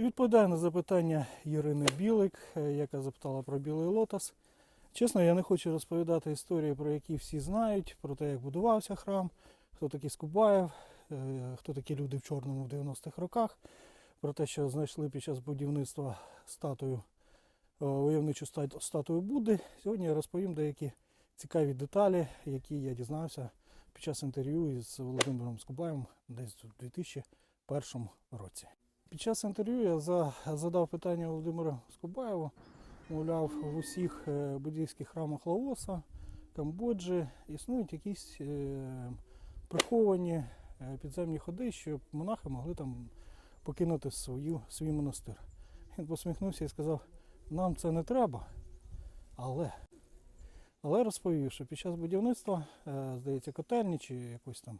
Відповідаю на запитання Ірини Білик, е, яка запитала про білий лотос. Чесно, я не хочу розповідати історії, про які всі знають, про те, як будувався храм, хто такий Скубаєв, е, хто такі люди в чорному в 90-х роках, про те, що знайшли під час будівництва статую, е, войовничу статую Будди. Сьогодні я розповім деякі цікаві деталі, які я дізнався під час інтерв'ю із Володимиром Скубаєм десь у 2001 році. Під час інтерв'ю я задав питання Володимиру Скубаєву, мовляв, в усіх е, буддійських храмах Лаоса, Камбоджі існують якісь е, приховані е, підземні ходи, щоб монахи могли там покинути свою, свій монастир. Він посміхнувся і сказав, нам це не треба, але. Але розповів, що під час будівництва, здається, котельні чи якось там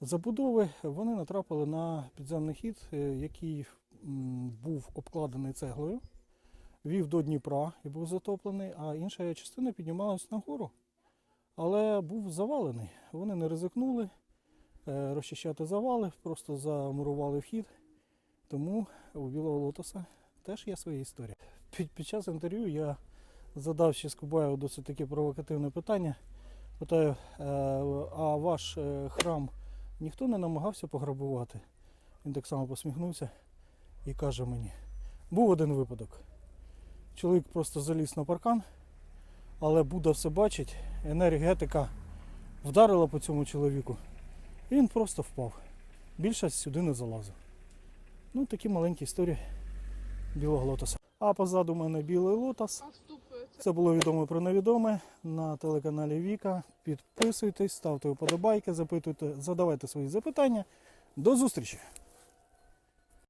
забудови, вони натрапили на підземний хід, е, який був обкладений цеглою, вів до Дніпра і був затоплений, а інша частина піднімалась нагору, але був завалений. Вони не ризикнули е, розчищати завали, просто замурували вхід. Тому у Білого Лотоса теж є своя історія. Під, під час інтерв'ю я задав ще Скубаєву досить таке провокативне питання. Питаю, е, а ваш храм ніхто не намагався пограбувати? Він так само посміхнувся і каже мені: був один випадок. Чоловік просто заліз на паркан, але Будда все бачить, енергетика вдарила по цьому чоловіку, і він просто впав. Більше сюди не залазив. Ну, такі маленькі історії білого лотоса. А позаду мене білий лотос. Це було відомо про невідоме на телеканалі Віка. Підписуйтесь, ставте вподобайки, запитуйте, задавайте свої запитання. До зустрічі!